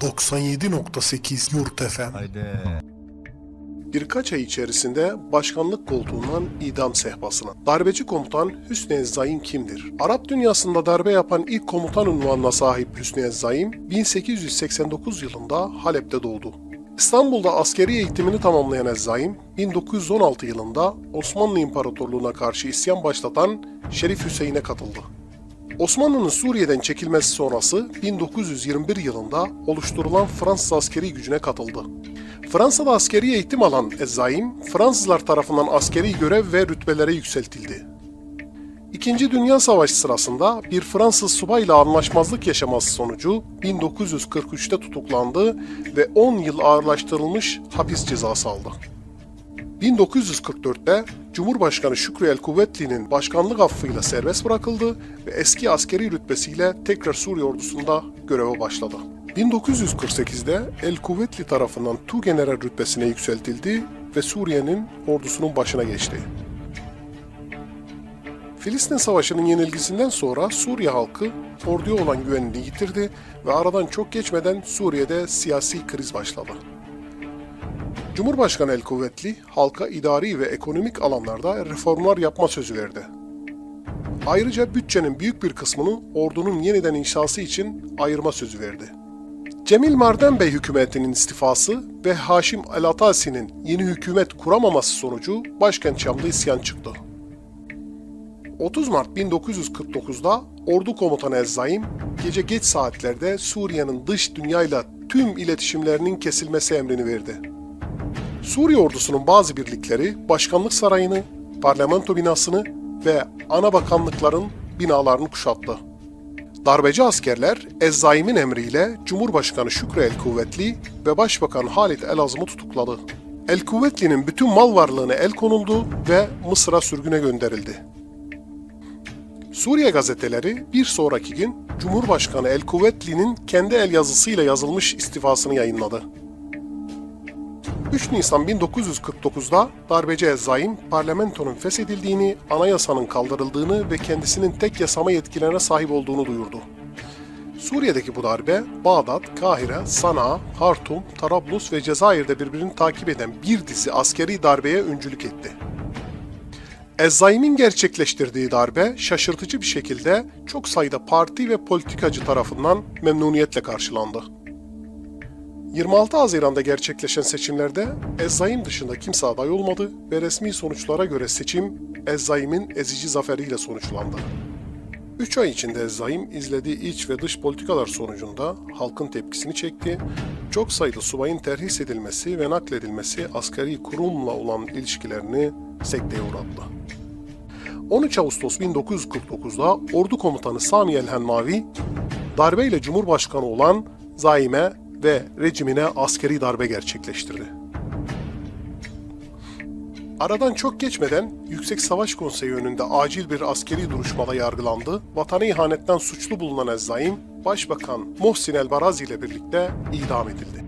97.8 Yurt FM. Haydi. Birkaç ay içerisinde başkanlık koltuğundan idam sehpasına. Darbeci komutan Hüsnü Ezzaim kimdir? Arap dünyasında darbe yapan ilk komutan unvanına sahip Hüsnü Ezzaim, 1889 yılında Halep'te doğdu. İstanbul'da askeri eğitimini tamamlayan Ezzaim, 1916 yılında Osmanlı İmparatorluğu'na karşı isyan başlatan Şerif Hüseyin'e katıldı. Osmanlı'nın Suriye'den çekilmesi sonrası 1921 yılında oluşturulan Fransız askeri gücüne katıldı. Fransa'da askeri eğitim alan Ezzaim, Fransızlar tarafından askeri görev ve rütbelere yükseltildi. İkinci Dünya Savaşı sırasında bir Fransız subayla anlaşmazlık yaşaması sonucu 1943'te tutuklandı ve 10 yıl ağırlaştırılmış hapis cezası aldı. 1944'te Cumhurbaşkanı Şükrü El Kuvvetli'nin başkanlık affıyla serbest bırakıldı ve eski askeri rütbesiyle tekrar Suriye ordusunda göreve başladı. 1948'de El Kuvvetli tarafından Tugeneral rütbesine yükseltildi ve Suriye'nin ordusunun başına geçti. Filistin Savaşı'nın yenilgisinden sonra Suriye halkı orduya olan güvenini yitirdi ve aradan çok geçmeden Suriye'de siyasi kriz başladı. Cumhurbaşkanı El Kuvvetli halka idari ve ekonomik alanlarda reformlar yapma sözü verdi. Ayrıca bütçenin büyük bir kısmını ordunun yeniden inşası için ayırma sözü verdi. Cemil Marden Bey hükümetinin istifası ve Haşim El Atasi'nin yeni hükümet kuramaması sonucu başkent Şam'da isyan çıktı. 30 Mart 1949'da ordu komutanı Ezzaim, gece geç saatlerde Suriye'nin dış dünyayla tüm iletişimlerinin kesilmesi emrini verdi. Suriye ordusunun bazı birlikleri başkanlık sarayını, parlamento binasını ve ana bakanlıkların binalarını kuşattı. Darbeci askerler Ezzaim'in emriyle Cumhurbaşkanı Şükrü El Kuvvetli ve Başbakan Halit El Azım'ı tutukladı. El Kuvvetli'nin bütün mal varlığına el konuldu ve Mısır'a sürgüne gönderildi. Suriye gazeteleri bir sonraki gün Cumhurbaşkanı El Kuvvetli'nin kendi el yazısıyla yazılmış istifasını yayınladı. 3 Nisan 1949'da darbeci Ezzaim parlamentonun feshedildiğini, anayasanın kaldırıldığını ve kendisinin tek yasama yetkilerine sahip olduğunu duyurdu. Suriye'deki bu darbe, Bağdat, Kahire, Sanaa, Hartum, Tarablus ve Cezayir'de birbirini takip eden bir dizi askeri darbeye öncülük etti. Ezzaim'in gerçekleştirdiği darbe şaşırtıcı bir şekilde çok sayıda parti ve politikacı tarafından memnuniyetle karşılandı. 26 Haziran'da gerçekleşen seçimlerde Ezzaim dışında kimse aday olmadı ve resmi sonuçlara göre seçim Ezzaim'in ezici zaferiyle sonuçlandı. 3 ay içinde Ezzaim izlediği iç ve dış politikalar sonucunda halkın tepkisini çekti, çok sayıda subayın terhis edilmesi ve nakledilmesi askeri kurumla olan ilişkilerini sekteye uğrattı. 13 Ağustos 1949'da ordu komutanı Sami El Henmavi, darbeyle Cumhurbaşkanı olan Zaime ve rejimine askeri darbe gerçekleştirdi. Aradan çok geçmeden Yüksek Savaş Konseyi önünde acil bir askeri duruşmada yargılandı. Vatana ihanetten suçlu bulunan Ezzaim, Başbakan Muhsin El Barazi ile birlikte idam edildi.